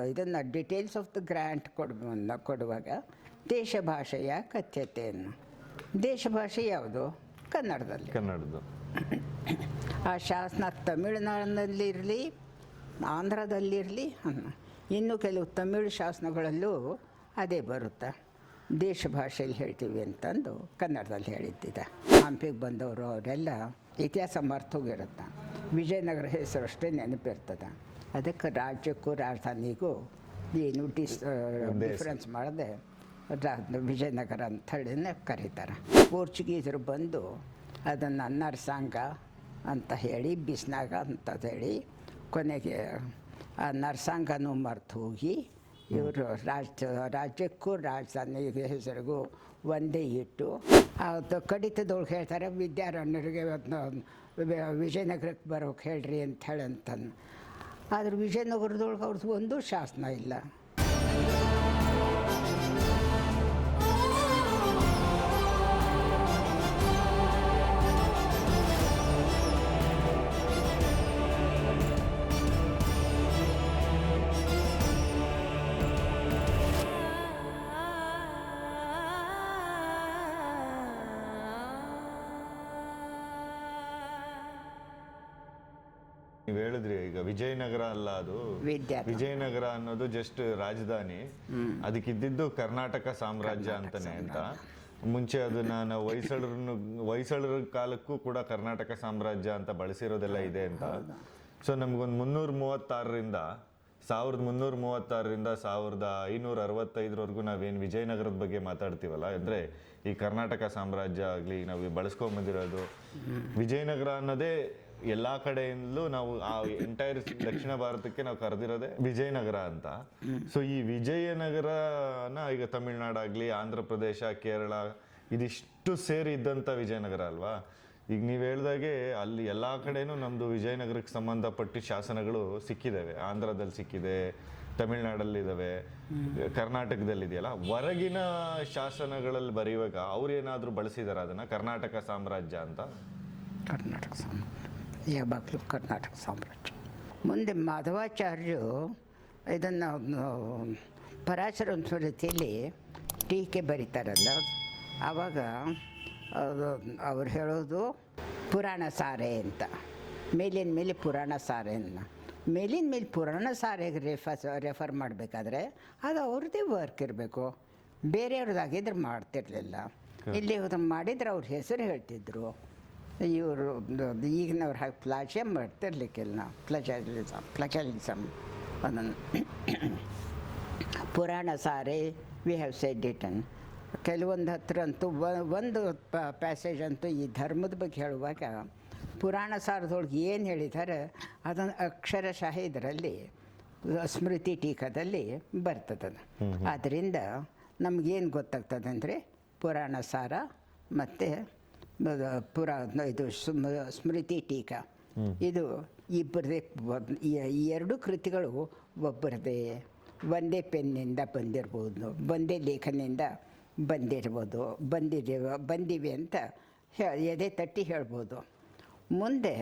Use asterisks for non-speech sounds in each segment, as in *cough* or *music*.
ಇದನ್ನು details of the grant ಕೊಡ ಕೊಡುವಾಗ ದೇಶ ಭಾಷೆಯ ಕಥ್ಯತೆಯನ್ನು. ದೇಶ ಭಾಷೆ ಯಾವುದು? ಕನ್ನಡದಲ್ಲಿ. ಕನ್ನಡದ ಆ ಶಾಸನ ತಮಿಳುನಾಡಿನಲ್ಲಿರಲಿ ಆಂಧ್ರದಲ್ಲಿರಲಿ ಇನ್ನು ಕೆಲವು ತಮಿಳು ಶಾಸನಗಳಲ್ಲೂ ಅದೇ ಬರುತ್ತೆ. ದೇಶ ಭಾಷೆಯಲ್ಲಿ ಹೇಳ್ತೀವಿ ಅಂತಂದು ಕನ್ನಡದಲ್ಲಿ ಹೇಳಿದ್ದಿದೆ. ಹಂಪಿಗೆ ಬಂದವರು ಅವರೆಲ್ಲ ಇತಿಹಾಸ ಮರ್ತೋಗಿರುತ್ತೆ. ವಿಜಯನಗರ ಹೆಸರು ಅಷ್ಟೇ ನೆನಪಿರ್ತದೆ. ಅದಕ್ಕೆ ರಾಜ್ಯಕ್ಕೂ ರಾಜಧಾನಿಗೂ ಏನು ಡಿಸ್ ಡಿಫ್ರೆನ್ಸ್ ಮಾಡದೆ ರಾ- ವಿಜಯನಗರ ಅಂಥೇಳಿನೇ ಕರೀತಾರೆ. ಪೋರ್ಚುಗೀಸರು ಬಂದು ಅದನ್ನು ನರ್ಸಾಂಗ ಅಂತ ಹೇಳಿ ಬಿಸ್ನಾಗ ಅಂತ ಹೇಳಿ ಕೊನೆಗೆ ಆ ನರ್ಸಾಂಗನೂ ಮರೆತು ಹೋಗಿ ಇವರು ರಾಜ್ಯ ರಾಜ್ಯಕ್ಕೂ ರಾಜಧಾನಿ ಹೆಸರಿಗೂ ಒಂದೇ ಇಟ್ಟು ಅದು ಕಡಿತದೊಳಗೆ ಹೇಳ್ತಾರೆ ವಿದ್ಯಾರಣ್ಯರಿಗೆ ವಿಜಯನಗರಕ್ಕೆ ಬರೋಕೆ ಹೇಳ್ರಿ ಅಂತ ಹೇಳಿ ಅಂತಂದು ಆದ್ರೆ ವಿಜಯನಗರದೊಳಗೆ ಅವ್ರದ್ದು ಒಂದು ಶಾಸನ ಇಲ್ಲ. ಹೇಳಿದ್ರಿ ಈಗ ವಿಜಯನಗರ ಅಲ್ಲ ಅದು. ವಿಜಯನಗರ ಅನ್ನೋದು ಜಸ್ಟ್ ರಾಜಧಾನಿ. ಅದಕ್ಕಿದ್ದಿದ್ದು ಕರ್ನಾಟಕ ಸಾಮ್ರಾಜ್ಯ ಅಂತಾನೆ ಅಂತ. ಮುಂಚೆ ಅದನ್ನ ನಾವು ಹೊಯ್ಸಳರನ್ನು ಹೊಯ್ಸಳರ ಕಾಲಕ್ಕೂ ಕೂಡ ಕರ್ನಾಟಕ ಸಾಮ್ರಾಜ್ಯ ಅಂತ ಬಳಸಿರೋದೆಲ್ಲ ಇದೆ ಅಂತ. ಸೊ ನಮ್ಗೊಂದು ಮುನ್ನೂರ ಮೂವತ್ತಾರರಿಂದ ಸಾವಿರದ ಮುನ್ನೂರ ಮೂವತ್ತಾರರಿಂದ ಸಾವಿರದ ಐನೂರ ಅರವತ್ತೈದರವರೆಗೂ ನಾವೇನು ವಿಜಯನಗರದ ಬಗ್ಗೆ ಮಾತಾಡ್ತೀವಲ್ಲ ಅಂದರೆ ಈ ಕರ್ನಾಟಕ ಸಾಮ್ರಾಜ್ಯ ಆಗಲಿ ನಾವು ಬಳಸ್ಕೊಂಡ್ ಬಂದಿರೋದು. ವಿಜಯನಗರ ಅನ್ನೋದೇ ಎಲ್ಲಾ ಕಡೆಯಿಂದಲೂ ನಾವು ಆ ಎಂಟೈರ್ ದಕ್ಷಿಣ ಭಾರತಕ್ಕೆ ನಾವು ಕರೆದಿರೋದೇ ವಿಜಯನಗರ ಅಂತ. ಸೊ ಈ ವಿಜಯನಗರನ ಈಗ ತಮಿಳ್ನಾಡಾಗ್ಲಿ ಆಂಧ್ರ ಪ್ರದೇಶ, ಕೇರಳ ಇದಿಷ್ಟು ಸೇರಿ ಇದ್ದಂತ ವಿಜಯನಗರ ಅಲ್ವಾ? ಈಗ ನೀವು ಹೇಳ್ದಾಗೆ ಅಲ್ಲಿ ಎಲ್ಲಾ ಕಡೆನೂ ನಮ್ದು ವಿಜಯನಗರಕ್ಕೆ ಸಂಬಂಧಪಟ್ಟ ಶಾಸನಗಳು ಸಿಕ್ಕಿದ್ದಾವೆ ಆಂಧ್ರದಲ್ಲಿ ಸಿಕ್ಕಿದೆ ತಮಿಳ್ನಾಡಲ್ಲಿ ಇದಾವೆ ಕರ್ನಾಟಕದಲ್ಲಿ ಇದೆಯಲ್ಲ ಹೊರಗಿನ ಶಾಸನಗಳಲ್ಲಿ ಬರೆಯುವಾಗ ಅವ್ರು ಏನಾದರೂ ಬಳಸಿದಾರ ಅದನ್ನ? ಕರ್ನಾಟಕ ಸಾಮ್ರಾಜ್ಯ ಅಂತ? ಕರ್ನಾಟಕ ಸಾಮ್ರಾಜ್ಯ. ಯಾವಾಗಲೂ ಕರ್ನಾಟಕ ಸಾಮ್ರಾಜ್ಯ. ಮುಂದೆ ಮಾಧವಾಚಾರ್ಯರು ಇದನ್ನು ಪರಾಶರ ಸ್ಮೃತಿಯಲ್ಲಿ ಟೀಕೆ ಬರೀತಾರಲ್ಲ. ಆವಾಗ ಅವ್ರು ಹೇಳೋದು ಪುರಾಣ ಸಾರೆ ಅಂತ. ಮೇಲಿನ ಮೇಲೆ ಪುರಾಣ ಸಾರೆ ಅನ್ನ ಮೇಲಿನ ಮೇಲೆ ಪುರಾಣ ಸಾರೆಗೆ ರೆಫರ್ ರೆಫರ್ ಮಾಡಬೇಕಾದ್ರೆ ಅದು ಅವ್ರದ್ದೇ ವರ್ಕ್ ಇರಬೇಕು. ಬೇರೆಯವ್ರದ್ದಾಗಿದ್ರೆ ಮಾಡ್ತಿರ್ಲಿಲ್ಲ. ಇಲ್ಲಿ ಹೋದ್ರೆ ಮಾಡಿದ್ರೆ ಅವ್ರ ಹೆಸರು ಹೇಳ್ತಿದ್ರು. ಇವರು ಈಗಿನವ್ರು ಹಾಗೆ ಪ್ಲಾಜೆ ಮಾಡ್ತಿರ್ಲಿಕ್ಕಿಲ್ಲ ಪ್ಲಜಲಿಸಮ್ ಪ್ಲಜಲಿಸಮ್ ಅದನ್ನು ಪುರಾಣ sorry we have said it in ಕೆಲವೊಂದು ಹತ್ರ ಅಂತೂ ಒಂದು ಪ್ಯಾಸೇಜ್ ಅಂತೂ ಈ ಧರ್ಮದ ಬಗ್ಗೆ ಹೇಳುವಾಗ ಪುರಾಣ ಸಾರದೊಳಗೆ ಏನು ಹೇಳಿದ್ದಾರೆ ಅದನ್ನು ಅಕ್ಷರಶಃ ಇದರಲ್ಲಿ ಸ್ಮೃತಿ ಟೀಕದಲ್ಲಿ ಬರ್ತದೆ ಆದ್ದರಿಂದ ನಮಗೇನು ಗೊತ್ತಾಗ್ತದೆ ಅಂದರೆ ಪುರಾಣ ಸಾರ ಮತ್ತು ಪುರಾ ಇದು ಸ್ಮ- ಸ್ಮೃತಿ ಟೀಕಾ. ಇದು ಇಬ್ಬರದೇ ಎರಡು ಕೃತಿಗಳು ಒಬ್ಬರದೇ ಒಂದೇ ಪೆನ್ನಿಂದ ಬಂದಿರ್ಬೋದು ಒಂದೇ ಲೇಖನಿಂದ ಬಂದಿರ್ಬೋದು ಬಂದಿದೆ ಬಂದಿವೆ ಅಂತ ಎದೆ ತಟ್ಟಿ ಹೇಳ್ಬೋದು. ಮುಂದೆ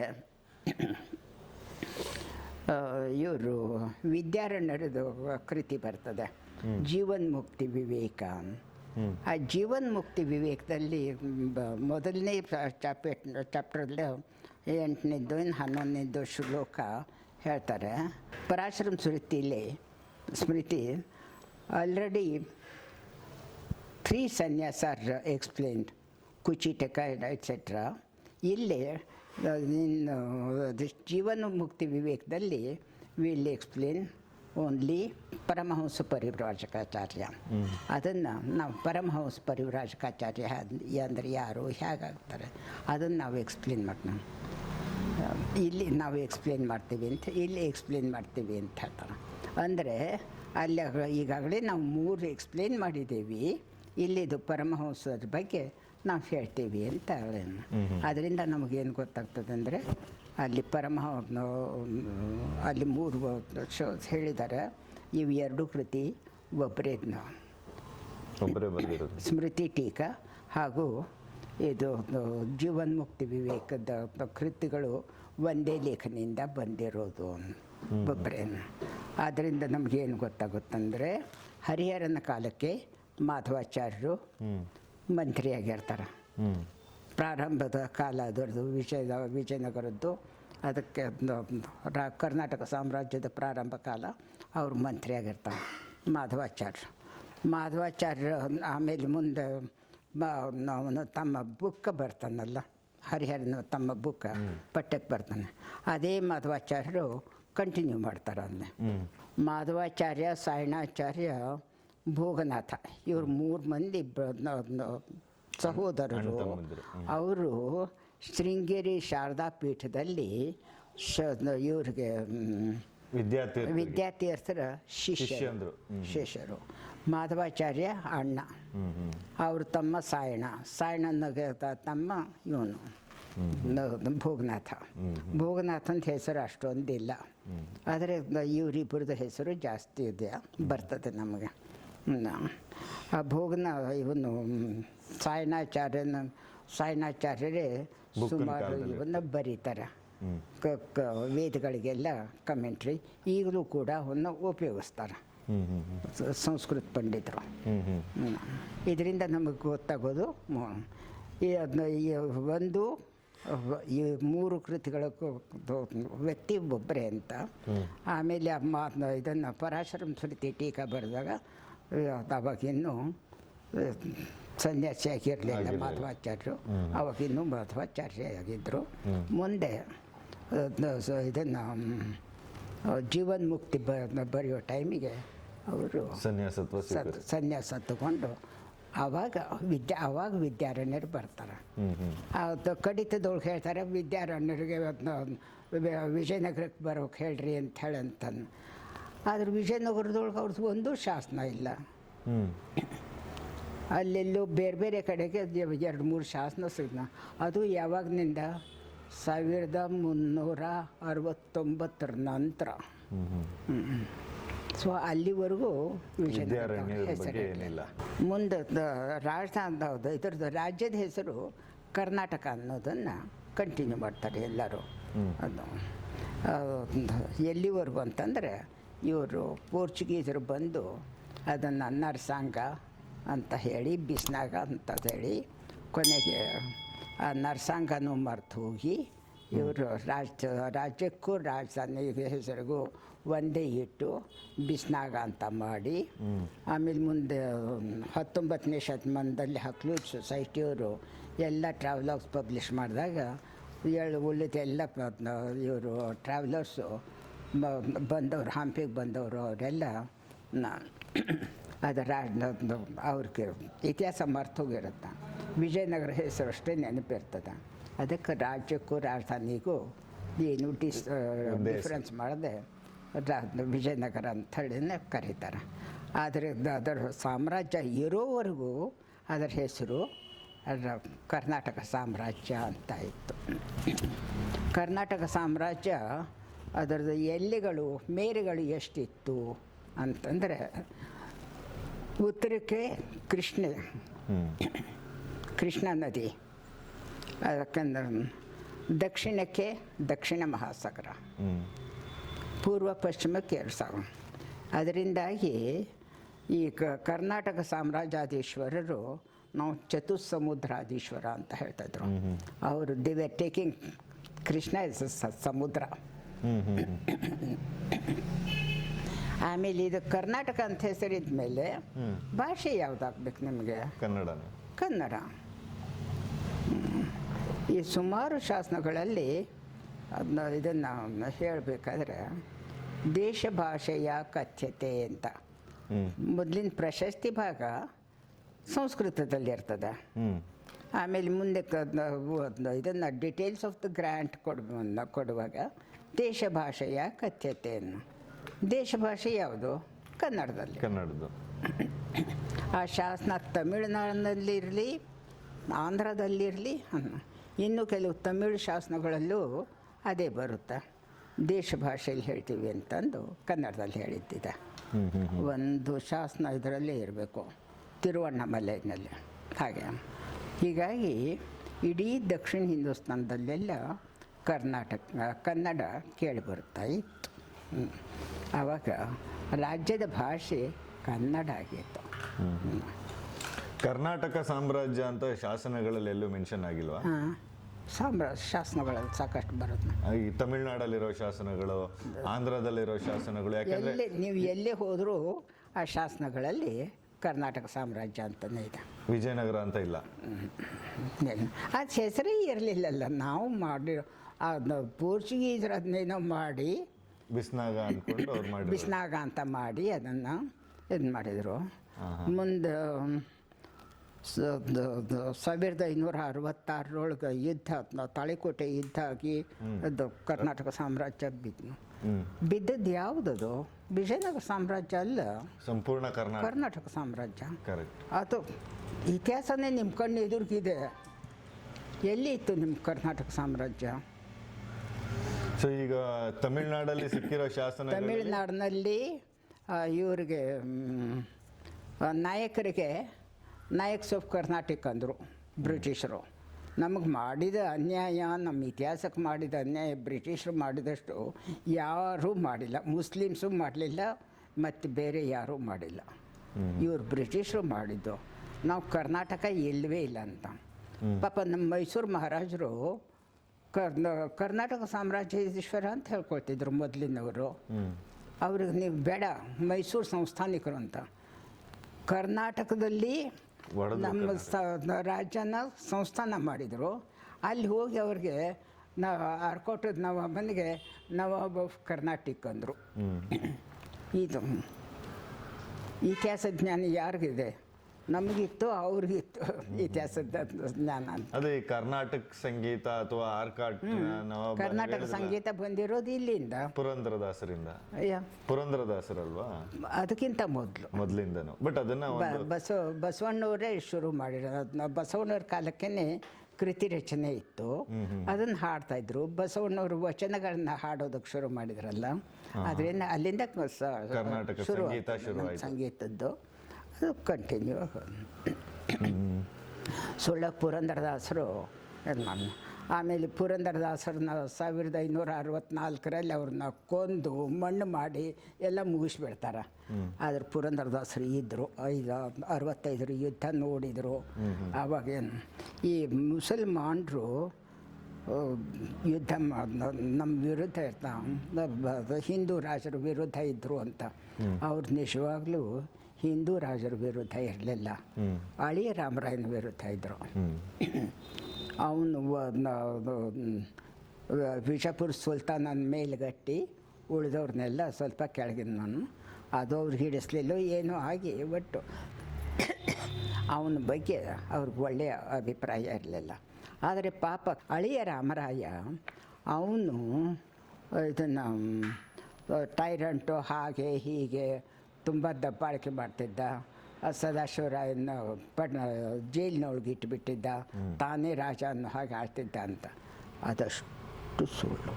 ಇವರು ವಿದ್ಯಾರಣ್ಯರದು ಕೃತಿ ಬರ್ತದೆ. ಜೀವನ್ಮುಕ್ತಿ ವಿವೇಕ ಆ ಜೀವನ್ ಮುಕ್ತಿ ವಿವೇಕದಲ್ಲಿ ಮೊದಲನೇ ಚಾಪೆಟ್ ಚಾಪ್ಟ್ರಲ್ಲಿ ಎಂಟನೇದ್ದು, ಇನ್ನು ಹನ್ನೊಂದನೇದ್ದು ಶ್ಲೋಕ ಹೇಳ್ತಾರೆ. ಪರಾಶ್ರಮ ಸ್ಮೃತಿಲಿ, ಸ್ಮೃತಿ already three sannyasa are explained Kutichaka etcetera ಇಲ್ಲಿ ಜೀವನ ಮುಕ್ತಿ ವಿವೇಕದಲ್ಲಿ will explain only Paramahamsa Parivrajakacharya ಅದನ್ನು ನಾವು ಪರಮಹಂಸ ಪರಿವ್ರಾಜಕಾಚಾರ್ಯ ಅಂದರೆ ಯಾರು ಹೇಗಾಗ್ತಾರೆ ಅದನ್ನು ನಾವು ಎಕ್ಸ್ಪ್ಲೇನ್ ಮಾಡೋಣ ಇಲ್ಲಿ ನಾವು ಎಕ್ಸ್ಪ್ಲೇನ್ ಮಾಡ್ತೀವಿ ಅಂತ ಇಲ್ಲಿ ಎಕ್ಸ್ಪ್ಲೇನ್ ಮಾಡ್ತೀವಿ ಅಂತ ಹೇಳ್ತಾರೆ. ಅಂದರೆ ಅಲ್ಲಿ ಈಗಾಗಲೇ ನಾವು ಮೂರು ಎಕ್ಸ್ಪ್ಲೇನ್ ಮಾಡಿದ್ದೀವಿ. ಇಲ್ಲಿದು ಪರಮಹಂಸದ ಬಗ್ಗೆ ನಾವು ಹೇಳ್ತೀವಿ ಅಂತ ಹೇಳೋಣ. ಅದರಿಂದ ನಮಗೇನು ಗೊತ್ತಾಗ್ತದೆ ಅಂದರೆ ಅಲ್ಲಿ ಪರಮಹ ಅಲ್ಲಿ ಮೂರು ಶೋ ಹೇಳಿದ್ದಾರೆ. ಇವು ಎರಡು ಕೃತಿ ಒಬ್ಬರೇ ಸ್ಮೃತಿ ಟೀಕ ಹಾಗೂ ಇದು ಜೀವನ್ಮುಕ್ತಿ ವಿವೇಕದ ಕೃತಿಗಳು ಒಂದೇ ಲೇಖನಿಂದ ಬಂದಿರೋದು. ಒಬ್ಬರೇ ಆದ್ದರಿಂದ ನಮಗೇನು ಗೊತ್ತಾಗುತ್ತಂದರೆ ಹರಿಹರನ ಕಾಲಕ್ಕೆ ಮಾಧವಾಚಾರ್ಯರು ಮಂತ್ರಿಯಾಗಿರ್ತಾರೆ. ಪ್ರಾರಂಭದ ಕಾಲ ಅದರದ್ದು ವಿಜಯ ವಿಜಯನಗರದ್ದು. ಅದಕ್ಕೆ ರಾ- ಕರ್ನಾಟಕ ಸಾಮ್ರಾಜ್ಯದ ಪ್ರಾರಂಭ ಕಾಲ ಅವರು ಮಂತ್ರಿಯಾಗಿರ್ತಾರೆ ಮಾಧವಾಚಾರ್ಯ ಮಾಧವಾಚಾರ್ಯ ಆಮೇಲೆ ಮುಂದೆ ತಮ್ಮ ಬುಕ್ಕ ಬರ್ತಾನಲ್ಲ ಹರಿಹರನ ತಮ್ಮ ಬುಕ್ಕ ಪಠ್ಯಕ್ಕೆ ಬರ್ತಾನೆ. ಅದೇ ಮಾಧವಾಚಾರ್ಯರು ಕಂಟಿನ್ಯೂ ಮಾಡ್ತಾರೆ ಅದನ್ನೇ ಮಾಧವಾಚಾರ್ಯ ಸಾಯಣಾಚಾರ್ಯ ಭೋಗನಾಥ ಇವ್ರು ಮೂರು ಮಂದಿ ಸಹೋದರರು ಅವರು ಶೃಂಗೇರಿ ಶಾರದಾ ಪೀಠದಲ್ಲಿ ಶ ಇವ್ರಿಗೆ ವಿದ್ಯಾರ್ಥಿ ವಿದ್ಯಾರ್ಥಿಯರ್ಥರ ಶಿಷ್ಯರು. ಶಿಷ್ಯರು. ಮಾಧವಾಚಾರ್ಯ ಅಣ್ಣ. ಹ್ಮ್ ತಮ್ಮ ಸಾಯಣ. ಸಾಯಣ ತಮ್ಮ ಇವನು. ಭೋಗನಾಥ. ಅಂತ ಹೆಸರು ಅಷ್ಟೊಂದಿಲ್ಲ. ಆದರೆ ಇವರಿಬ್ಬರದ ಹೆಸರು ಜಾಸ್ತಿ ಇದೆ. ಬರ್ತದೆ ನಮಗೆ. ಆ ಭೋಗನ ಇವನು ಸಾಯಣಾಚಾರ್ಯನ ಸಾಯಣಾಚಾರ್ಯರೇ ಸುಮಾರು ಇವನ್ನ ಬರೀತಾರೆ. ಕ ಕ ವೇದಗಳಿಗೆಲ್ಲ ಕಮೆಂಟ್ರಿ ಈಗಲೂ ಕೂಡ ಅವನ್ನ ಉಪಯೋಗಿಸ್ತಾರೆ. ಸಂಸ್ಕೃತ ಪಂಡಿತರು. ಇದರಿಂದ ನಮಗೆ ಗೊತ್ತಾಗೋದು ಒಂದು ಈ ಮೂರು ಕೃತಿಗಳ ವ್ಯಕ್ತಿ ಒಬ್ಬರೇ ಅಂತ. ಆಮೇಲೆ ಅಮ್ಮ ಇದನ್ನು ಪರಾಶರಂ ಸ್ಮೃತಿ ಟೀಕಾ ಬರೆದಾಗ ಅವಾಗಿನ್ನೂ ಸನ್ಯಾಸಿ ಆಗಿರಲಿಲ್ಲ ಮಾಧವಾಚಾರ್ಯರು ಅವಾಗಿನ್ನೂ ಮಾಧವಾಚಾರ್ಯ ಆಗಿದ್ದರು ಮುಂದೆ ಇದನ್ನು ಜೀವನ್ ಮುಕ್ತಿ ಬ ಬರೆಯೋ ಟೈಮಿಗೆ ಅವರು ಸನ್ಯಾಸತ್ವ ಸತ್ ಸನ್ಯಾಸ ತಗೊಂಡು ಆವಾಗ ವಿದ್ಯಾ ಆವಾಗ ವಿದ್ಯಾರಣ್ಯರು ಬರ್ತಾರೆ. ಅದು ಕಡಿತದೊಳಗೆ ಹೇಳ್ತಾರೆ ವಿದ್ಯಾರಣ್ಯರಿಗೆ ವಿಜಯನಗರಕ್ಕೆ ಬರೋಕೆ ಹೇಳ್ರಿ ಅಂತ ಹೇಳಂತ ಆದ್ರೆ ವಿಜಯನಗರದೊಳಗೆ ಅವ್ರದ್ದು ಒಂದು ಶಾಸನ ಇಲ್ಲ. ಅಲ್ಲೆಲ್ಲೋ ಬೇರೆ ಬೇರೆ ಕಡೆಗೆ ಎರಡು ಮೂರು ಶಾಸನ ಸಿಗ್ನ. ಅದು ಯಾವಾಗ್ನಿಂದ? ಸಾವಿರದ ಮುನ್ನೂರ ಅರವತ್ತೊಂಬತ್ತರ ನಂತರ. ಹ್ಮ್ ಹ್ಮ್. ಸೊ ಅಲ್ಲಿವರೆಗೂ ವಿಜಯನಗರದ ಹೆಸರಿರಲಿಲ್ಲ ಮುಂದೆ ರಾಜಧಾನಿ ಇದ್ರದ್ದು ರಾಜ್ಯದ ಹೆಸರು ಕರ್ನಾಟಕ ಅನ್ನೋದನ್ನು ಕಂಟಿನ್ಯೂ ಮಾಡ್ತಾರೆ ಎಲ್ಲರೂ. ಅದು ಎಲ್ಲಿವರೆಗೂ ಅಂತಂದರೆ ಇವರು ಪೋರ್ಚುಗೀಸರು ಬಂದು ಅದನ್ನು ನರ್ಸಾಂಗ ಅಂತ ಹೇಳಿ ಬಿಸ್ನಾಗ ಅಂತ ಹೇಳಿ ಕೊನೆಗೆ ಆ ನರ್ಸಾಂಗನೂ ಮರೆತು ಹೋಗಿ ಇವರು ರಾಜ್ಯ ರಾಜ್ಯಕ್ಕೂ ರಾಜಧಾನಿ ಹೆಸರಿಗೂ ಒಂದೇ ಇಟ್ಟು ಬಿಸ್ನಾಗ ಅಂತ ಮಾಡಿ ಆಮೇಲೆ ಮುಂದೆ ಹತ್ತೊಂಬತ್ತನೇ ಶತಮಾನದಲ್ಲಿ ಹಕ್ಲೂರ್ ಸೊಸೈಟಿಯವರು ಎಲ್ಲ ಟ್ರಾವೆಲಾಗ್ಸ್ ಪಬ್ಲಿಷ್ ಮಾಡಿದಾಗ ಏಳು ಉಳಿದೆಲ್ಲ ಇವರು ಟ್ರಾವೆಲರ್ಸು ಬಂದವರು ಹಂಪಿಗೆ ಬಂದವರು ಅವರೆಲ್ಲ *clears throat* ಅದರ ಅವ್ರಿಗೆ ಇತಿಹಾಸ ಮರ್ತೋಗಿರುತ್ತೆ. ವಿಜಯನಗರ ಹೆಸರು ಅಷ್ಟೇ ನೆನಪಿರ್ತದೆ. ಅದಕ್ಕೆ ರಾಜ್ಯಕ್ಕೂ ರಾಜಧಾನಿಗೂ ಏನು ಡಿಸ್ ಡಿಫ್ರೆನ್ಸ್ ಮಾಡದೆ ರಾ- ವಿಜಯನಗರ ಅಂಥೇಳಿನೇ ಕರೀತಾರೆ. ಆದರೆ ಅದರ ಸಾಮ್ರಾಜ್ಯ ಇರೋವರೆಗೂ ಅದರ ಹೆಸರು ಅದರ ಕರ್ನಾಟಕ ಸಾಮ್ರಾಜ್ಯ ಅಂತ ಇತ್ತು. ಕರ್ನಾಟಕ ಸಾಮ್ರಾಜ್ಯ ಅದರದ್ದು ಎಲ್ಲಿಗಳು ಮೇರೆಗಳು ಎಷ್ಟಿತ್ತು ಅಂತಂದರೆ ಉತ್ತರಕ್ಕೆ ಕೃಷ್ಣ. ಕೃಷ್ಣ ನದಿ. ಯಾಕಂದ್ರೆ ದಕ್ಷಿಣಕ್ಕೆ ದಕ್ಷಿಣ ಮಹಾಸಾಗರ. ಪೂರ್ವ ಪಶ್ಚಿಮಕ್ಕೆ ಎರಡು ಸಾವಿರ ಅದರಿಂದಾಗಿ ಈ ಕ ಕರ್ನಾಟಕ ಸಾಮ್ರಾಜ್ಯಾಧೀಶ್ವರರು ನಾವು ಚತುಸ್ಸಮುದ್ರಾಧೀಶ್ವರ ಅಂತ ಹೇಳ್ತಾಯಿದ್ರು ಅವರು they were taking Krishna is ಸಮುದ್ರ. *coughs* ಆಮೇಲೆ ಇದು ಕರ್ನಾಟಕ ಅಂತ ಹೆಸರಿದ ಮೇಲೆ ಭಾಷೆ ಯಾವ್ದಾಗ್ಬೇಕು ನಿಮಗೆ? ಕನ್ನಡ ಕನ್ನಡ. ಈ ಸುಮಾರು ಶಾಸನಗಳಲ್ಲಿ ಅದನ್ನ ಇದನ್ನು ಹೇಳಬೇಕಾದ್ರೆ ದೇಶ ಭಾಷೆಯ ಕಥ್ಯತೆ ಅಂತ. ಮೊದಲಿನ ಪ್ರಶಸ್ತಿ ಭಾಗ ಸಂಸ್ಕೃತದಲ್ಲಿ ಇರ್ತದೆ. ಆಮೇಲೆ ಮುಂದೆ ಇದನ್ನು ಡಿಟೇಲ್ಸ್ ಆಫ್ ದ ಗ್ರ್ಯಾಂಟ್ ಕೊಡ ಕೊಡುವಾಗ ದೇಶ ಭಾಷೆಯ ಕಥ್ಯತೆಯನ್ನು. ದೇಶ ಭಾಷೆ ಯಾವುದು? ಕನ್ನಡದಲ್ಲಿ. ಕನ್ನಡದ ಆ ಶಾಸನ ತಮಿಳುನಾಡಿನಲ್ಲಿರಲಿ ಆಂಧ್ರದಲ್ಲಿರಲಿ ಇನ್ನು ಕೆಲವು ತಮಿಳು ಶಾಸನಗಳಲ್ಲೂ ಅದೇ ಬರುತ್ತೆ? ದೇಶ ಭಾಷೆಯಲ್ಲಿ ಹೇಳ್ತೀವಿ ಅಂತಂದು ಕನ್ನಡದಲ್ಲಿ ಹೇಳಿದ್ದಿದೆ. ಒಂದು ಶಾಸನ ಇದರಲ್ಲೇ ಇರಬೇಕು ತಿರುವಣ್ಣಾಮಲೈನಲ್ಲಿ. ಹಾಗೆ. ಹೀಗಾಗಿ ಇಡೀ ದಕ್ಷಿಣ ಹಿಂದೂಸ್ತಾನದಲ್ಲೆಲ್ಲ ಕರ್ನಾಟಕ ಕನ್ನಡ ಕೇಳಿ ಬರ್ತಾ ಇತ್ತು. ಆವಾಗ ರಾಜ್ಯದ ಭಾಷೆ ಕನ್ನಡ ಆಗಿತ್ತು. ಕರ್ನಾಟಕ ಸಾಮ್ರಾಜ್ಯ ಅಂತ ಶಾಸನಗಳಲ್ಲಿ ಎಲ್ಲೂ ಮೆನ್ಷನ್ ಆಗಿಲ್ವಾ? ಸಾಮ್ರಾಜ್ಯ ಶಾಸನಗಳಲ್ಲಿ ಸಾಕಷ್ಟು ಬರುತ್ತೆ? ಈ ತಮಿಳ್ನಾಡಲ್ಲಿರೋ ಶಾಸನಗಳು ಆಂಧ್ರದಲ್ಲಿರೋ ಶಾಸನಗಳು ಯಾಕೆಂದ್ರೆ ಎಲ್ಲಿ ನೀವು ಎಲ್ಲೇ ಹೋದರೂ ಆ ಶಾಸನಗಳಲ್ಲಿ ಕರ್ನಾಟಕ ಸಾಮ್ರಾಜ್ಯ ಅಂತಲೇ ಇದೆ. ವಿಜಯನಗರ ಅಂತ ಇಲ್ಲ. ಅದು ಹೆಸರೇ ಇರಲಿಲ್ಲಲ್ಲ. ನಾವು ಮಾಡಿ ಅದು ಪೋರ್ಚುಗೀಸರ ಅದನ್ನೇನೋ ಮಾಡಿ ಬಿಸ್ನಾಗ ಅಂದ್ಕೊಂಡು ಅವ್ರು ಮಾಡಿ ಬಿಸ್ನಾಗ ಅಂತ ಮಾಡಿ ಅದನ್ನು ಇದು ಮಾಡಿದರು. ಮುಂದೆ ಸಾವಿರದ ಐನೂರ ಅರವತ್ತಾರರೊಳಗೆ ಯುದ್ಧ ತಾಳಿಕೋಟೆ ಯುದ್ಧ ಆಗಿ ಅದು ಕರ್ನಾಟಕ ಸಾಮ್ರಾಜ್ಯ ಬಿದ್ದು ಬಿದ್ದದ್ದು ಯಾವುದದು? ವಿಜಯನಗರ ಸಾಮ್ರಾಜ್ಯ ಅಲ್ಲ. ಸಂಪೂರ್ಣ ಕರ್ನಾಟಕ. ಕರ್ನಾಟಕ ಸಾಮ್ರಾಜ್ಯ. ಅದು ಇತಿಹಾಸನೇ ನಿಮ್ಮ ಕಣ್ಣು ಎದುರಿಗಿದೆ ಎಲ್ಲಿ ಇತ್ತು ನಿಮ್ಮ ಕರ್ನಾಟಕ ಸಾಮ್ರಾಜ್ಯ? ಸೊ ಈಗ ತಮಿಳ್ನಾಡಲ್ಲಿ ಸಿಕ್ಕಿರೋ ಶಾಸನ ತಮಿಳ್ನಾಡಿನಲ್ಲಿ ಇವರಿಗೆ ನಾಯಕರಿಗೆ ನಾಯಕ್ಸ್ ಆಫ್ ಕರ್ನಾಟಕ ಅಂದರು ಬ್ರಿಟಿಷರು. ನಮಗೆ ಮಾಡಿದ ಅನ್ಯಾಯ ನಮ್ಮ ಇತಿಹಾಸಕ್ಕೆ ಮಾಡಿದ ಅನ್ಯಾಯ ಬ್ರಿಟಿಷರು ಮಾಡಿದಷ್ಟು ಯಾರೂ ಮಾಡಿಲ್ಲ. ಮುಸ್ಲಿಮ್ಸು ಮಾಡಲಿಲ್ಲ ಮತ್ತು ಬೇರೆ ಯಾರೂ ಮಾಡಿಲ್ಲ. ಇವರು ಬ್ರಿಟಿಷರು ಮಾಡಿದ್ದು. ನಾವು ಕರ್ನಾಟಕ ಇಲ್ಲವೇ ಇಲ್ಲ ಅಂತ. ಪಾಪ ನಮ್ಮ ಮೈಸೂರು ಮಹಾರಾಜರು ಕರ್ನ ಕರ್ನಾಟಕ ಸಾಮ್ರಾಜ್ಯಾಧೀಶ್ವರ ಅಂತ ಹೇಳ್ಕೊಳ್ತಿದ್ರು ಮೊದಲಿನವರು. ಅವ್ರಿಗೆ ನೀವು ಬೇಡ ಮೈಸೂರು ಸಂಸ್ಥಾನಿಕರು ಅಂತ. ಕರ್ನಾಟಕದಲ್ಲಿ ನಮ್ಮ ಸ ರಾಜ್ಯನ ಸಂಸ್ಥಾನ ಮಾಡಿದರು. ಅಲ್ಲಿ ಹೋಗಿ ಅವ್ರಿಗೆ ನಾವು ಅರ್ಕೋಟದ ನವಾಬನಿಗೆ ನವಾಬ್ ಆಫ್ ಕರ್ನಾಟಕ ಅಂದರು. ಇದು ಇತಿಹಾಸ ಜ್ಞಾನ ಯಾರಿಗಿದೆ? ನಮಗಿತ್ತು ಅವ್ರಿಗಿತ್ತು ಇತಿಹಾಸದ ಜ್ಞಾನ ಅಂತ. ಅದೇ ಈ ಕರ್ನಾಟಕ ಸಂಗೀತ ಅಥವಾ ಆರ್ಕಾಟ್ ಕರ್ನಾಟಕ ಸಂಗೀತ ಬಂದಿರೋದು ಇಲ್ಲಿಂದ. ಪುರಂದ್ರದಾಸರಿಂದ. ಅಯ್ಯ. ಪುರಂದರದಾಸರಲ್ವಾ? ಅದಕ್ಕಿಂತ ಮೊದಲು. ಮೊದಲಿಂದನು. ಬಟ್ ಅದನ್ನ ಒಂದು ಬಸವ ಬಸವಣ್ಣವರೇ ಶುರು ಮಾಡಿರೋದು. ಬಸವಣ್ಣವ್ರ ಕಾಲಕ್ಕೇನೆ ಕೃತಿ ರಚನೆ ಇತ್ತು. ಅದನ್ನು ಹಾಡ್ತಾ ಇದ್ರು. ಬಸವಣ್ಣವ್ರ ವಚನಗಳನ್ನ ಹಾಡೋದಕ್ಕೆ ಶುರು ಮಾಡಿದ್ರಲ್ಲ. ಅದರಿಂದ ಅಲ್ಲಿಂದ ಕ- ಸ- ಕರ್ನಾಟಕ ಸಂಗೀತ ಆಯ್ತು. ಸಂಗೀತದ್ದು. ಕಂಟಿನ್ಯೂ ಸುಳ್ಳ ಪುರಂದರದಾಸರು ಇದು ಮಾಡಿ ಆಮೇಲೆ ಪುರಂದರದಾಸರನ್ನ ಸಾವಿರದ ಐನೂರ ಅರವತ್ನಾಲ್ಕರಲ್ಲಿ ಅವ್ರನ್ನ ಕೊಂದು ಮಣ್ಣು ಮಾಡಿ ಎಲ್ಲ ಮುಗಿಸ್ಬಿಡ್ತಾರೆ. ಆದ್ರೆ ಪುರಂದರದಾಸರು ಇದ್ದರು ಐದು ಅರವತ್ತೈದರು ಯುದ್ಧ ನೋಡಿದರು. ಆವಾಗೇನು ಈ ಮುಸಲ್ಮಾನರು ಯುದ್ಧ ನಮ್ಮ ವಿರುದ್ಧ ಇರ್ತಾ ಹಿಂದೂ ರಾಜರ ವಿರುದ್ಧ ಇದ್ದರು ಅಂತ. ಅವ್ರು ನಿಜವಾಗ್ಲೂ ಹಿಂದೂ ರಾಜರ ವಿರುದ್ಧ ಇರಲಿಲ್ಲ. ಅಳಿಯ ರಾಮರಾಯನ ವಿರುದ್ಧ ಇದ್ದರು ಅವನು ವಿಜಯಪುರ ಸುಲ್ತಾನನ ಮೇಲ್ಗಟ್ಟಿ ಉಳಿದವ್ರನ್ನೆಲ್ಲ ಸ್ವಲ್ಪ ಕೆಳಗಿನ ನಾನು. ಅದು ಅವ್ರು ಹಿಡಿಸ್ಲಿಲ್ಲ ಏನೋ ಆಗಿ ಒಟ್ಟು ಅವನ ಬಗ್ಗೆ ಅವ್ರಿಗೆ ಒಳ್ಳೆಯ ಅಭಿಪ್ರಾಯ ಇರಲಿಲ್ಲ. ಆದರೆ ಪಾಪ ಅಳಿಯ ರಾಮರಾಯ ಅವನು ಇದನ್ನು ಟೈರಂಟು ಹಾಗೆ ಹೀಗೆ ತುಂಬ ದಬ್ಬಾಳಿಕೆ ಮಾಡ್ತಿದ್ದ. ಆ ಸದಾಶಿವರಾಯನ ಪಡ್ ಜೈಲಿನೊಳಗೆ ಇಟ್ಬಿಟ್ಟಿದ್ದ. ತಾನೇ ರಾಜ ಅನ್ನೋ ಹಾಗೆ ಆಳ್ತಿದ್ದ ಅಂತ. ಅದಷ್ಟು ಸುಳ್ಳು.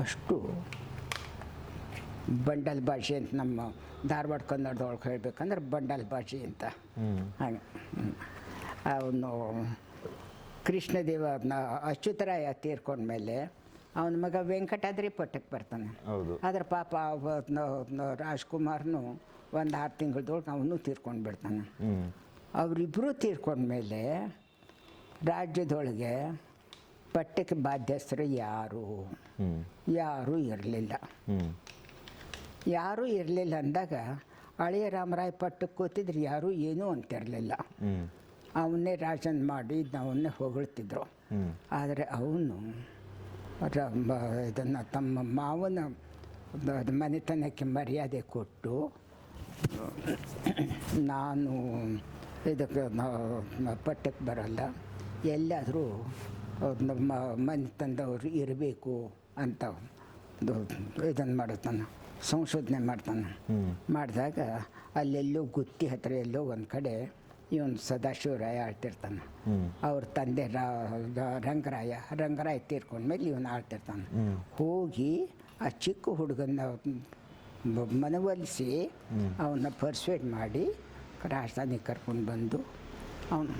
ಅಷ್ಟು ಬಂಡಲ್ ಭಾಷೆ ಅಂತ ನಮ್ಮ ಧಾರವಾಡ ಕನ್ನಡದೊಳಗೆ ಹೇಳ್ಬೇಕಂದ್ರೆ ಬಂಡಲ್ ಭಾಷೆ ಅಂತ. ಹಾಗೆ. ಅವನು ಕೃಷ್ಣದೇವ ಅಚ್ಯುತರಾಯ ತೀರ್ಕೊಂಡ್ಮೇಲೆ ಅವನ ಮಗ ವೆಂಕಟಾದ್ರಿ ಪಟ್ಟಕ್ಕೆ ಬರ್ತಾನೆ. ಹೌದು. ಆದ್ರೆ ಪಾಪ ರಾಜ್ಕುಮಾರ್ನು ಒಂದು ಆರು ತಿಂಗಳ್ದೊಳಗೆ ಅವನು ತೀರ್ಕೊಂಡು ಬಿಡ್ತಾನೆ. ಅವರಿಬ್ಬರು ತೀರ್ಕೊಂಡ್ಮೇಲೆ ರಾಜ್ಯದೊಳಗೆ ಪಟ್ಟಕ್ಕೆ ಬಾಧ್ಯಸ್ಥರು ಯಾರು? ಯಾರೂ ಇರಲಿಲ್ಲ. ಯಾರೂ ಇರಲಿಲ್ಲ ಅಂದಾಗ ಹಳೆಯ ರಾಮರಾಯ ಪಟ್ಟಕ್ಕೆ ಕೂತಿದ್ರೆ ಯಾರೂ ಏನೂ ಅಂತಿರಲಿಲ್ಲ. ಅವನ್ನೇ ರಾಜನ್ ಮಾಡಿ ಅವನ್ನೇ ಹೊಗಳ್ತಿದ್ರು. ಆದರೆ ಅವನು ಇದನ್ನು ತಮ್ಮ ಮಾವನ ಮನೆತನಕ್ಕೆ ಮರ್ಯಾದೆ ಕೊಟ್ಟು ನಾನು ಇದಕ್ಕೆ ಪಟ್ಟಕ್ಕೆ ಬರಲ್ಲ ಎಲ್ಲಾದರೂ ನಮ್ಮ ಮನೆತನದವ್ರು ಇರಬೇಕು ಅಂತ ಇದನ್ನು ಮಾಡುತ್ತಾನೆ ಸಂಶೋಧನೆ ಮಾಡ್ತಾನೆ. ಮಾಡಿದಾಗ ಅಲ್ಲೆಲ್ಲೋ ಗುತ್ತಿ ಹತ್ತಿರ ಎಲ್ಲೋ ಒಂದು ಕಡೆ ಇವನು ಸದಾಶಿವರಾಯ ಆಳ್ತಿರ್ತಾನೆ. ಅವ್ರ ತಂದೆ ರಂಗರಾಯ ರಂಗರಾಯ ತೀರ್ಕೊಂಡ್ಮೇಲೆ ಇವನು ಆಳ್ತಿರ್ತಾನೆ. ಹೋಗಿ ಆ ಚಿಕ್ಕ ಹುಡುಗನ ಮನವೊಲಿಸಿ ಅವನ್ನ ಪರ್ಸ್ವೇಟ್ ಮಾಡಿ ರಾಜಧಾನಿ ಕರ್ಕೊಂಡು ಬಂದು ಅವನು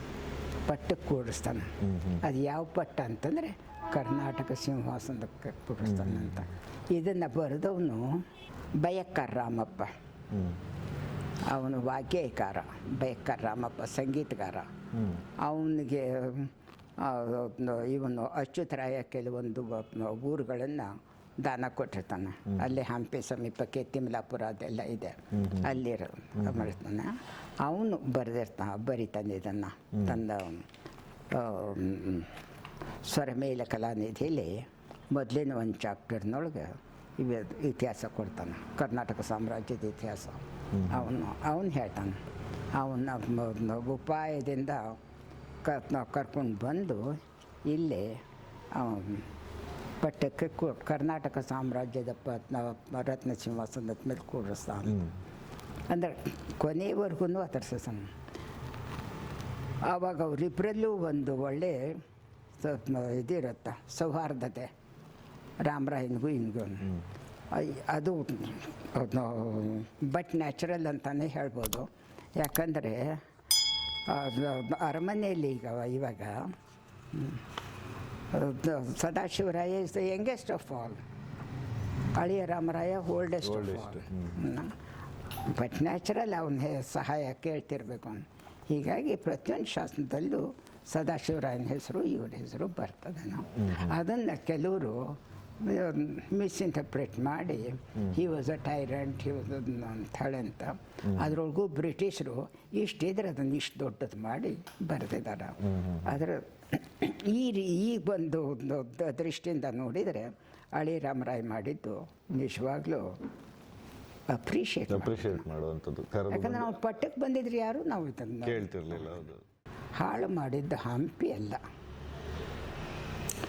ಪಟ್ಟಕ್ಕೆ ಕೂಡಿಸ್ತಾನೆ. ಅದು ಯಾವ ಪಟ್ಟ ಅಂತಂದರೆ ಕರ್ನಾಟಕ ಸಿಂಹಾಸನದ ಕೂಡಿಸ್ತಾನಂತ. ಇದನ್ನು ಬರೆದವನು ಬಯಕ್ಕ ರಾಮಪ್ಪ. ಅವನು ವಾಗ್ಯಕಾರ ಬೇಕಾರ ರಾಮಪ್ಪ ಸಂಗೀತಗಾರ. ಅವನಿಗೆ ಇವನು ಅಚ್ಯುತರಾಯ ಕೆಲವೊಂದು ಊರುಗಳನ್ನು ದಾನ ಕೊಟ್ಟಿರ್ತಾನೆ. ಅಲ್ಲಿ ಹಂಪಿ ಸಮೀಪಕ್ಕೆ ತಿಮ್ಲಾಪುರ ಅದೆಲ್ಲ ಇದೆ. ಅಲ್ಲಿರೋ ಮಾಡ್ತಾನೆ. ಅವನು ಬರೆದಿರ್ತಾನೆ ಬರಿತಾನೆ ಇದನ್ನು. ತನ್ನ ಸ್ವರಮೇಲ ಕಲಾನಿಧಿಯಲ್ಲಿ ಮೊದಲಿನ ಒಂದು ಚಾಪ್ಟರ್ನೊಳಗೆ ಇವ ಇತಿಹಾಸ ಕೊಡ್ತಾನೆ. ಕರ್ನಾಟಕ ಸಾಮ್ರಾಜ್ಯದ ಇತಿಹಾಸ. ಅವನು ಅವನು ಹೇಳ್ತಾನೆ. ಅವನ ಉಪಾಯದಿಂದ ಮ- ಉಪಾಯದಿಂದ ಕ ಕರ್ಕೊಂಡು ಬಂದು ಇಲ್ಲಿ ಪಠ್ಯಕ್ಕೆ ಪಟ್ಟಕ್ಕೆ ಕರ್ನಾಟಕ ಸಾಮ್ರಾಜ್ಯದ ಪತ್ನ ರತ್ನ ಸಿಂಹಾಸನದ ಮೇಲೆ ಕೂಡಿಸ್ತಾನೆ. ಅಂದರೆ ಕೊನೆಯವರೆಗೂ ಅದರ ಆವಾಗ ಅವರಿಬ್ಬರಲ್ಲೂ ಒಂದು ಒಳ್ಳೆ ಇದಿರುತ್ತೆ ಸೌಹಾರ್ದತೆ. ರಾಮರಾಯನಿಗೂ ಹಿಂಗೂ. ಅದು ಬಟ್ ನ್ಯಾಚುರಲ್ ಅಂತಲೇ ಹೇಳ್ಬೋದು. ಯಾಕಂದರೆ ಅರಮನೆಯಲ್ಲಿ ಈಗ ಇವಾಗ Sadashivaraya is the youngest of all ಅಳಿಯ ರಾಮರಾಯ ಓಲ್ಡೆಸ್ಟ್ ಬಟ್ ನ್ಯಾಚುರಲ್ ಅವನ ಸಹಾಯ ಕೇಳ್ತಿರ್ಬೇಕು ಅಂತ ಹೀಗಾಗಿ ಪ್ರತಿಯೊಂದು ಶಾಸನದಲ್ಲೂ ಸದಾಶಿವರಾಯನ ಹೆಸರು ಇವರ ಹೆಸರು ಬರ್ತದೆ. ನಾವು ಅದನ್ನು ಕೆಲವರು ಮಿಸ್ಇಂಟರ್ಪ್ರೇಟ್ ಮಾಡಿ he was a tyrant he was ಅಂಥೇಳಿ ಅಂತ. ಅದರೊಳಗೂ ಬ್ರಿಟಿಷರು ಇಷ್ಟಿದ್ರೆ ಅದನ್ನು ಇಷ್ಟು ದೊಡ್ಡದು ಮಾಡಿ ಬರೆದಿದ್ದಾರೆ ಅದರ ಈ ರೀ ಈ ಒಂದು ದ- ದ- ದೃಷ್ಟಿಯಿಂದ ನೋಡಿದರೆ ಅಳಿ ರಾಮರಾಯ್ ಮಾಡಿದ್ದು ನಿಜವಾಗ್ಲೂ ಅಪ್ರಿಷಿಯೇಟ್ ಅಪ್ರಿಷಿಯೇಟ್ ಮಾಡುವಂಥದ್ದು. ಯಾಕಂದ್ರೆ ನಾವು ಪಟ್ಟಕ್ಕೆ ಬಂದಿದ್ರೆ ಯಾರು ನಾವು ಇದನ್ನು ಕೇಳ್ತಿರ್ಲಿಲ್ಲ ಹೌದು. ಹಾಳು ಮಾಡಿದ್ದು ಹಂಪಿ ಅಲ್ಲ.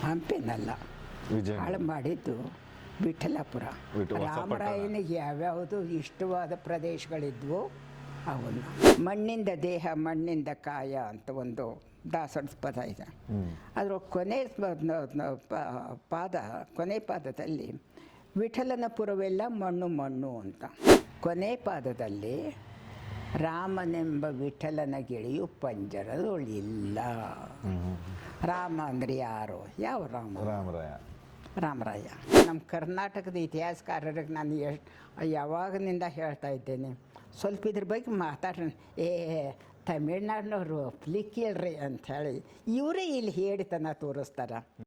ಹಂಪಿನಲ್ಲ. ವಿಜಯ ಹಾಳು ಮಾಡಿದ್ದು ವಿಠಲಾಪುರ. ವಿಠ-. ರಾಮರಾಯನಿಗೆ ಯಾವ್ಯಾವುದು ಇಷ್ಟವಾದ ಪ್ರದೇಶಗಳಿದ್ವು ಅವನು ಮಣ್ಣಿಂದ ದೇಹ ಮಣ್ಣಿಂದ ಕಾಯ ಅಂತ ಒಂದು ದಾಸರ ಪದ ಇದೆ. ಅದರ ಕೊನೆ ಪ- ನ- ನ- ಪ- ಪಾದ ಕೊನೆ ಪಾದದಲ್ಲಿ ವಿಠಲನ ಪುರವೆಲ್ಲ ಮಣ್ಣು ಮಣ್ಣು ಅಂತ. ಕೊನೆ ಪಾದದಲ್ಲಿ ರಾಮನೆಂಬ ವಿಠಲನ ಗಿಳಿಯು ಪಂಜರದೊಳಿಲ್ಲ ರಾಮ ಅಂದರೆ ಯಾರು? ಯಾವ ರಾಮ? ರಾಮರಾಯ. ರಾಮರಾಯ ನಮ್ಮ ಕರ್ನಾಟಕದ ಇತಿಹಾಸಕಾರರಿಗೆ ನಾನು ಎಷ್ಟು ಯಾವಾಗಿನಿಂದ ಹೇಳ್ತಾ ಇದ್ದೇನೆ, ಸ್ವಲ್ಪ ಇದ್ರ ಬಗ್ಗೆ ಮಾತಾಡ್ರಿ. ಏ, ತಮಿಳ್ನಾಡಿನವರು ಪ್ಲಿಕ್ಕಿಲ್ರಿ ಅಂಥೇಳಿ ಇವರೇ ಇಲ್ಲಿ ಹೇಳಿತನ ತೋರಿಸ್ತಾರೆ.